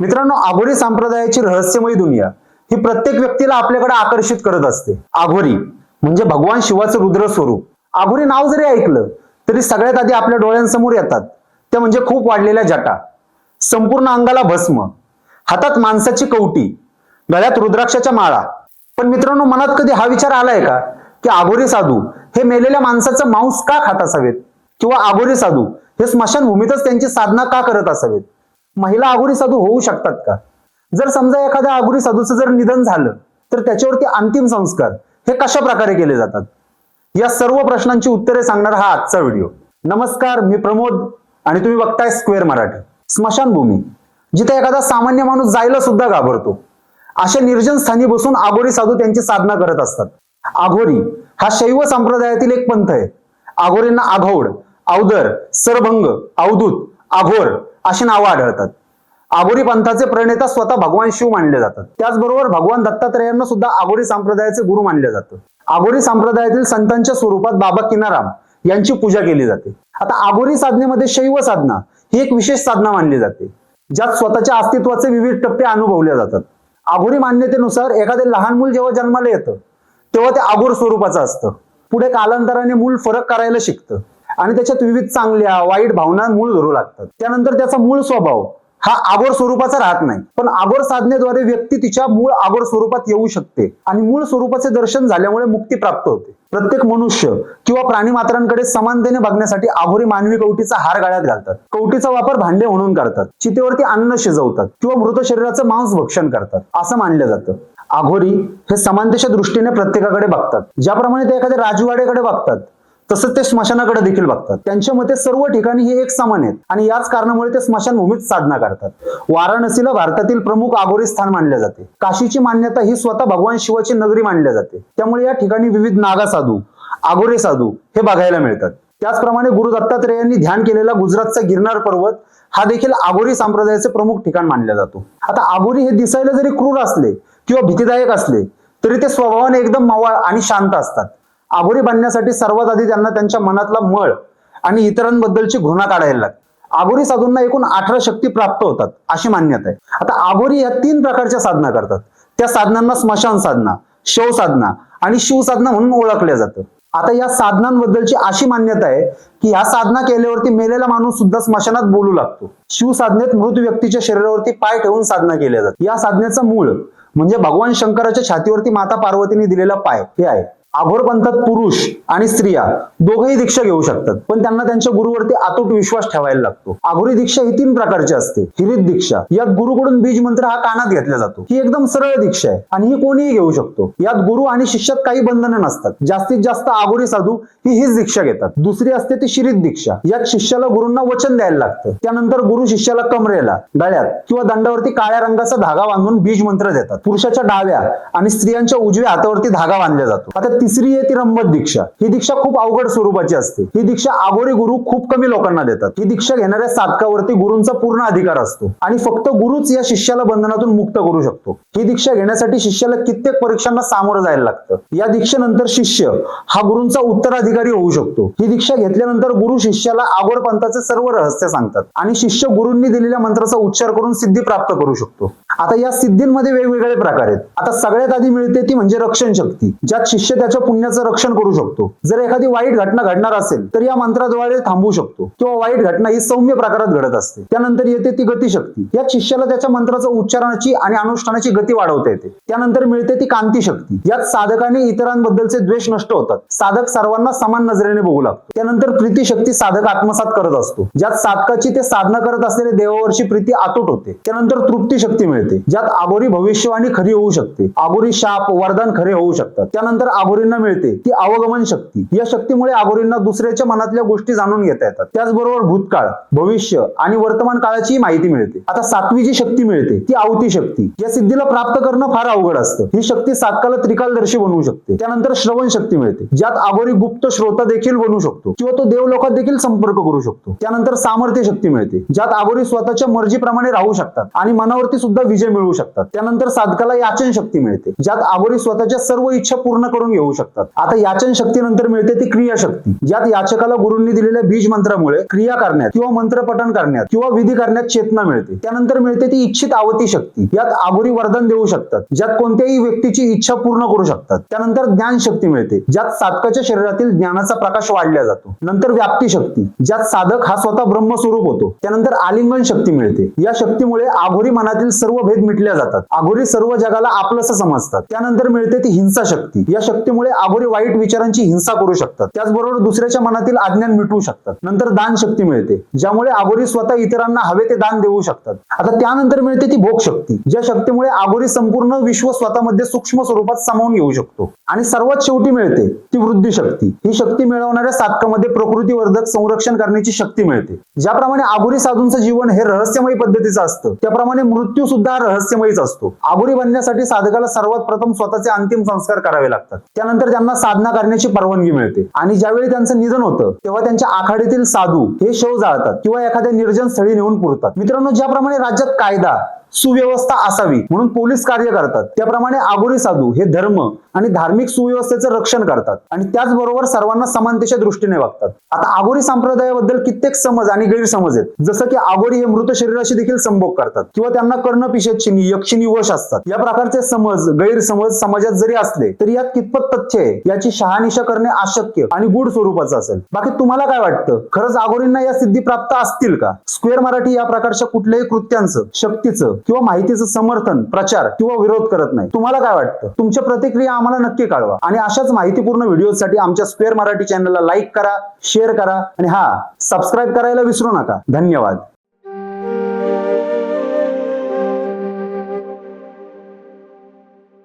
मित्रांनो आघोरी संप्रदायाची रहस्यमय दुनिया ही प्रत्येक व्यक्तीला आपल्याकडे आकर्षित करत असते. आघोरी म्हणजे भगवान शिवाचं रुद्र स्वरूप. आघोरी नाव जरी ऐकलं तरी सगळ्यात आधी आपल्या डोळ्यांसमोर येतात. त्या म्हणजे खूप वाढलेल्या जटा. संपूर्ण अंगाला भस्म. हातात माणसाची कवटी. गळ्यात रुद्राक्षाच्या माळा. पण मित्रांनो मनात कधी हा विचार आलाय का? की आघोरी साधू हे मेलेल्या माणसाचं मांस का खात असावेत? किंवा आघोरी साधू हे स्मशानभूमीतच त्यांची साधना का करत असावेत? महिला आघोरी साधू होऊ शकतात का? जर समजा एखाद्या आघोरी साधूचं जर निधन झालं तर त्याच्यावरती अंतिम संस्कार हे कशा प्रकारे केले जातात? या सर्व प्रश्नांची उत्तरे सांगणार हा आजचा व्हिडिओ. नमस्कार मी प्रमोद आणि तुम्ही बघताय स्क्वेअर मराठी. स्मशानभूमी जिथे एखादा सामान्य माणूस जायला सुद्धा घाबरतो. अशा निर्जन स्थानी बसून आघोरी साधू त्यांची साधना करत असतात. आघोरी हा शैव संप्रदायातील एक पंथ आहे. आघोरींना आघोड अवदर सरभंग अवधूत आघोर अशी नावं आढळतात. आगोरी पंथाचे प्रणेता स्वतः भगवान शिव मानले जातात. त्याचबरोबर भगवान दत्तात्रेयांना सुद्धा आगोरी संप्रदायाचे गुरु मानले जातं. आगोरी संप्रदायातील संतांच्या स्वरूपात बाबा किनाराम यांची पूजा केली जाते. आता आगोरी साधनेमध्ये शैव साधना ही एक विशेष साधना मानली जाते ज्यात स्वतःच्या अस्तित्वाचे विविध टप्पे अनुभवले जातात. आगोरी मान्यतेनुसार एखादे लहान मूल जेव्हा जन्माला येतं तेव्हा ते आगोर स्वरूपाचं असतं. पुढे कालांतराने मूल फरक करायला शिकतं आणि त्याच्यात विविध चांगल्या वाईट भावना मूळ धरू लागतात. त्यानंतर त्याचा मूळ स्वभाव हा आगोर स्वरूपाचा राहत नाही. पण आगोर साधनेद्वारे व्यक्ती तिच्या मूळ आगोर स्वरूपात येऊ शकते आणि मूळ स्वरूपाचे दर्शन झाल्यामुळे मुक्ती प्राप्त होते. प्रत्येक मनुष्य किंवा प्राणी मात्रांकडे समानतेने बघण्यासाठी आघोरी मानवी कवटीचा हार गाळ्यात घालतात. कवटीचा वापर भांडे म्हणून करतात. चितेवरती अन्न शिजवतात किंवा मृत शरीराचं मांस भक्षण करतात. असं मानलं जातं. आघोरी हे समानतेच्या दृष्टीने प्रत्येकाकडे बघतात. ज्याप्रमाणे ते एखाद्या राजवाड्याकडे बघतात. तसंच ते स्मशानाकडे देखील बघतात. त्यांच्या मते सर्व ठिकाणी हे एक समान आहेत. आणि याच कारणामुळे ते स्मशानभूमीत साधना करतात. वाराणसीला भारतातील प्रमुख आघोरी स्थान मानले जाते. काशीची मान्यता ही स्वतः भगवान शिवाची नगरी मानली जाते. त्यामुळे या ठिकाणी विविध नागा साधू आगोरे साधू हे बघायला मिळतात. त्याचप्रमाणे गुरु दत्तात्रेयांनी ध्यान केलेला गुजरातचा गिरनार पर्वत हा देखील आगोरी संप्रदायाचे प्रमुख ठिकाण मानल्या जातो. आता आगोरी हे दिसायला जरी क्रूर असले किंवा भीतीदायक असले तरी ते स्वभावाने एकदम मवाळ आणि शांत असतात. आघोरी बांधण्यासाठी सर्वात आधी त्यांना त्यांच्या मनातला मळ आणि इतरांबद्दलची घृणा काढायला लागते. आघोरी साधूंना एकूण अठरा शक्ती प्राप्त होतात अशी मान्यता आहे. आता आघोरी या तीन प्रकारच्या साधना करतात. त्या साधनांना स्मशान साधना शव साधना आणि शिव साधना म्हणून ओळखल्या जातं. आता या साधनांबद्दलची अशी मान्यता आहे की ह्या साधना केल्यावरती मेलेला माणूस सुद्धा स्मशानात बोलू लागतो. शिव साधनेत मृत व्यक्तीच्या शरीरावरती पाय ठेवून साधना केल्या जाते या साधनेचं मूळ म्हणजे भगवान शंकराच्या छातीवरती माता पार्वतीने दिलेला पाय हे आहे. अघोरपंथात पुरुष आणि स्त्रिया. दोघेही दीक्षा घेऊ शकतात. पण त्यांना त्यांच्या गुरुवरती अतूट विश्वास ठेवायला लागतो. आघोरी दीक्षा ही तीन प्रकारची असते. हिरीत दीक्षा. यात गुरुकडून बीज मंत्र हा कानात घेतला जातो. ही एकदम सरळ दीक्षा आहे. आणि ही कोणीही घेऊ शकतो. यात गुरु आणि शिष्यात काही बंधनं नसतात. जास्तीत जास्त आघोरी साधू ही हीच दीक्षा घेतात. दुसरी असते ती शिरीत दीक्षा. यात शिष्याला गुरूंना वचन द्यायला लागतं. त्यानंतर गुरु शिष्याला कमरेला गळ्यात किंवा दंडावरती काळ्या रंगाचा धागा बांधून बीज मंत्र देतात. पुरुषाच्या डाव्या आणि स्त्रियांच्या उजव्या हातावरती धागा बांधला जातो. आता तिसरी आहे ती रंबत दीक्षा. ही दीक्षा खूप अवघड स्वरूपाची असते. ही दीक्षा आघोरी गुरु खूप कमी लोकांना देतात. ही दीक्षा घेणाऱ्या साधकावरती गुरूंचा पूर्ण अधिकार असतो. आणि फक्त गुरुच या शिष्याला बंधनातून मुक्त करू शकतो. ही दीक्षा घेण्यासाठी शिष्याला कित्येक परीक्षांना सामोरं जायला लागतं. या दीक्षेनंतर शिष्य हा गुरूंचा उत्तराधिकारी होऊ शकतो. ही दीक्षा घेतल्यानंतर गुरु शिष्याला आगोर पंथाचे सर्व रहस्य सांगतात. आणि शिष्य गुरूंनी दिलेल्या मंत्राचा उच्चार करून सिद्धी प्राप्त करू शकतो. आता या सिद्धींमध्ये वेगवेगळे प्रकार आहेत. आता सगळ्यात आधी मिळते ती म्हणजे रक्षण शक्ती. ज्यात शिष्य त्या त्याच्या पुण्याचं रक्षण करू शकतो. जर एखादी वाईट घटना घडणार असेल तर या मंत्राद्वारे थांबवू शकतो. किंवा वाईट घटना ही सौम्य प्रकारात घडत असते. त्यानंतर येते ती गतिशक्ती. या शिष्याला त्याच्या मंत्राचं उच्चारणाची आणि अनुष्ठानाची गती वाढवता येते. त्यानंतर मिळते ती कांती शक्ती यात साधकाने इतरांबद्दलचे द्वेष नष्ट होतात. साधक सर्वांना समान नजरेने बघू लागतो. त्यानंतर प्रीती शक्ती साधक आत्मसात करत असतो. ज्यात साधकाची ते साधना करत असलेले देवावरची प्रीती आतोट होते. त्यानंतर तृप्ती शक्ती मिळते. ज्यात आगोरी भविष्यवाणी खरी होऊ शकते. आगोरी शाप वरदान खरे होऊ शकतात. त्यानंतर आगोरी आगोरींना मिळते ती अवगमन शक्ती. या शक्तीमुळे आगोरींना दुसऱ्याच्या मनातल्या गोष्टी जाणून घेता येतात. त्याचबरोबर भूतकाळ भविष्य आणि वर्तमान काळाची माहिती मिळते. आता सातवी जी शक्ती मिळते ती आवती शक्ती. या सिद्धीला प्राप्त करणं फार अवघड असतं. ही शक्ती सातकाला त्रिकालदर्शी बनवू शकते. त्यानंतर श्रवण शक्ती मिळते ज्यात आगोरी गुप्त श्रोता देखील बनू शकतो किंवा तो देवलोकात देखील संपर्क करू शकतो. त्यानंतर सामर्थ्य शक्ती मिळते ज्यात आगोरी स्वतःच्या मर्जीप्रमाणे राहू शकतात आणि मनावरती सुद्धा विजय मिळवू शकतात. त्यानंतर साधकाला याचन शक्ती मिळते ज्यात आगोरी स्वतःच्या सर्व इच्छा पूर्ण करून घेऊ घेऊ शकतात. आता याचन शक्तीनंतर मिळते ती क्रियाशक्ती ज्यात याचकाला गुरुंनी दिलेल्या बीज मंत्रामुळे क्रिया करण्यात किंवा मंत्रपठण करण्यात किंवा विधी करण्यात चेतना मिळते. त्यानंतर मिळते ती इच्छित आवती शक्ती. यात आगोरी वरदान देऊ शकतात. ज्यात कोणत्याही व्यक्तीची इच्छा पूर्ण करू शकतात. त्यानंतर ज्ञान शक्ती मिळते. ज्यात साधकाच्या शरीरातील ज्ञानाचा प्रकाश वाढला जातो. नंतर व्याप्ती शक्ती. ज्यात साधक हा स्वतः ब्रह्मस्वरूप होतो. त्यानंतर आलिंगन शक्ती मिळते. या शक्तीमुळे आघोरी मनातील सर्व भेद मिटल्या जातात. आघोरी सर्व जगाला आपलंसं समजतात. त्यानंतर मिळते ती हिंसा शक्ती. या शक्तीमुळे आघोरी वाईट विचारांची हिंसा करू शकतात. त्याचबरोबर दुसऱ्याच्या मनातील अज्ञान मिटवू शकतात. नंतर दान शक्ती मिळते. ज्यामुळे आघोरी स्वतः इतरांना हवे ते दान देऊ शकतात. आता त्यानंतर मिळते ती भोग शक्ती ज्या शक्तीमुळे आघोरी संपूर्ण विश्व स्वतःमध्ये सूक्ष्म स्वरूपात सामावून घेऊ शकतो. आणि सर्वात शेवटी मिळते ती वृद्धी शक्ती. ही शक्ती मिळवणाऱ्या साधकामध्ये प्रकृतीवर्धक संरक्षण करण्याची शक्ती मिळते. ज्याप्रमाणे आगोरी साधूंचं जीवन हे रहस्यमयी पद्धतीचं असतं त्याप्रमाणे मृत्यू सुद्धा रहस्यमयीच असतो. आगोरी बनण्यासाठी साधकाला सर्वात प्रथम स्वतःचे अंतिम संस्कार करावे लागतात. त्यानंतर त्यांना साधना करण्याची परवानगी मिळते. आणि ज्यावेळी त्यांचं निधन होतं तेव्हा त्यांच्या आखाडीतील साधू हे शव जाळतात किंवा एखाद्या निर्जन स्थळी नेऊन पुरतात. मित्रांनो ज्याप्रमाणे राज्यात कायदा सुव्यवस्था असावी म्हणून पोलीस कार्य करतात. त्याप्रमाणे आगोरी साधू हे धर्म आणि धार्मिक सुव्यवस्थेचं रक्षण करतात आणि त्याचबरोबर सर्वांना समानतेच्या दृष्टीने वागतात. आता आगोरी संप्रदायाबद्दल कित्येक समज आणि गैरसमज आहेत. जसं की आगोरी हे मृत शरीराशी देखील संभोग करतात किंवा त्यांना कर्ण पिशेचिनी यक्षिणी वश असतात. या प्रकारचे समज गैरसमज समाजात जरी असले तरी यात कितपत तथ्य आहे? याची शहानिशा करणे अशक्य आणि गूढ स्वरूपाचं असेल. बाकी तुम्हाला काय वाटतं? खरंच आगोरींना या सिद्धी प्राप्त असतील का? स्क्वेअर मराठी या प्रकारच्या कुठल्याही कृत्यांचं शक्तीचं किंवा माहितीचं समर्थन प्रचार किंवा विरोध करत नाही. तुम्हाला काय वाटतं? तुमच्या प्रतिक्रिया आम्हाला नक्की कळवा. आणि अशाच माहितीपूर्ण व्हिडिओसाठी आमच्या स्क्वेअर मराठी चॅनलला लाईक करा शेअर करा आणि हा सबस्क्राईब करायला विसरू नका. धन्यवाद.